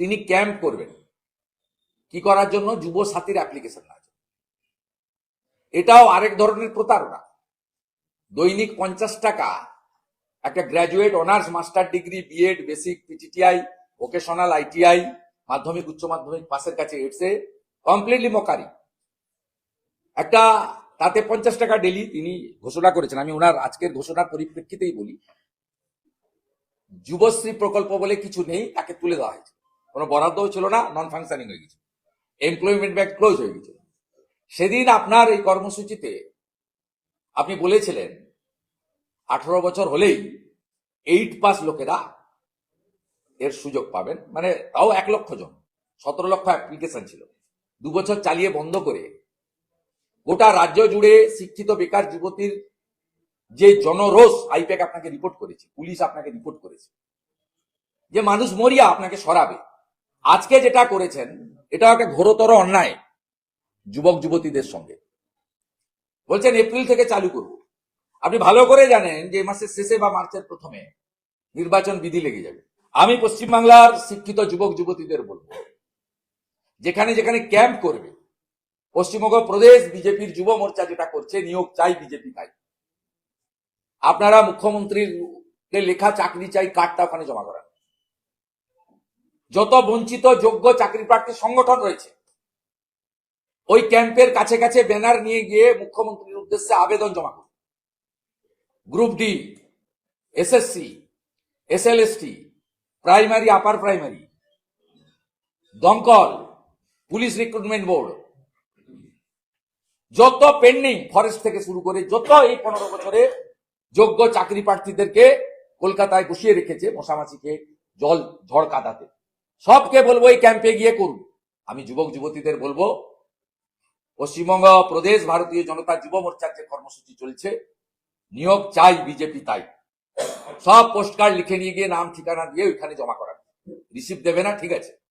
তিনি ক্যাম্প করবেন। কি করার জন্য? যুব সাথীর অ্যাপ্লিকেশন আছে এটাও আরেক ধরনের প্রতারণা। দৈনিক পঞ্চাশ টাকা, একটা graduate honours master degree B Ed basic PTTI vocational ITI মাধ্যমিক, উচ্চ মাধ্যমিক, পাশের কাছে এসে কমপ্লিটলি মকারি। একটা, তাতে পঞ্চাশ টাকা ডেলি তিনি ঘোষণা করেছেন। আমি ওনার আজকের ঘোষণার পরিপ্রেক্ষিতেই বলি, যুবশ্রী প্রকল্প বলে কিছু নেই, তাকে তুলে দেওয়া হয়েছে। কোনো বরাদ্দও ছিল না নন ফাংশনিং হয়ে গেছে। এমপ্লয়মেন্ট ব্যাংক ক্লোজ হয়ে গেছে। সেদিন আপনার এই কর্মসূচিতে আপনি বলেছিলেন, আঠারো বছর হলেই এইট পাস লোকেরা এর সুযোগ পাবেন। মানে তাও এক লক্ষ জন, সতেরো লক্ষ অ্যাপ্লিকেশন ছিল। দু বছর চালিয়ে বন্ধ করে গোটা রাজ্য জুড়ে শিক্ষিত বেকার যুবতীর যে জনরোষ আইপ্যাক আপনাকে রিপোর্ট করেছে, পুলিশ আপনাকে রিপোর্ট করেছে। যে মানুষ মরিয়া আপনাকে সরাবে। আজকে যেটা করেছেন, এটা একটা ঘোরতর অন্যায় যুবক যুবতীদের সঙ্গে। বলছেন, এপ্রিল থেকে চালু করব। আপনি ভালো করে জানেন যে মাসের শেষে বা মার্চের প্রথমে নির্বাচন বিধি লেগে যাবে। আমি পশ্চিমবাংলার শিক্ষিত যুবক যুবতীদের বলব, যেখানে যেখানে ক্যাম্প করবে, পশ্চিমবঙ্গ প্রদেশ বিজেপির যুব মোর্চা যেটা করছে, নিয়োগ চাই বিজেপি তাই। আপনারা মুখ্যমন্ত্রীর লেখা চাকরি চাই, কার্ডটা ওখানে জমা করান। যত বঞ্চিত, যোগ্য চাকরি প্রার্থী সংগঠন রয়েছে, ওই ক্যাম্পের কাছে কাছে ব্যানার নিয়ে গিয়ে মুখ্যমন্ত্রীর উদ্দেশ্যে আবেদন জমা করুন। Group D, SSC, SLST, primary, upper primary, দমকল, পুলিশ রিক্রুটমেন্ট বোর্ড, যত পেন্ডিং ফরেস্ট থেকে শুরু করে যত এই পনেরো বছরে যোগ্য চাকরি প্রার্থীদেরকে কলকাতায় বসিয়ে রেখেছে মশামাছিকে জল ঝড় কাদাতে। সবকে বলব এই ক্যাম্পে গিয়ে করুন। আমি যুবক যুবতীদের বলব, পশ্চিমবঙ্গ, প্রদেশ, ভারতীয় জনতা যুব মোর্চার যে কর্মসূচি চলছে, নিয়োগ চাই, বিজেপি তাই। সব পোস্ট কার্ড লিখে নিয়ে গিয়ে নাম ঠিকানা দিয়ে ওইখানে জমা করা রিসিভ দেবে না, ঠিক আছে।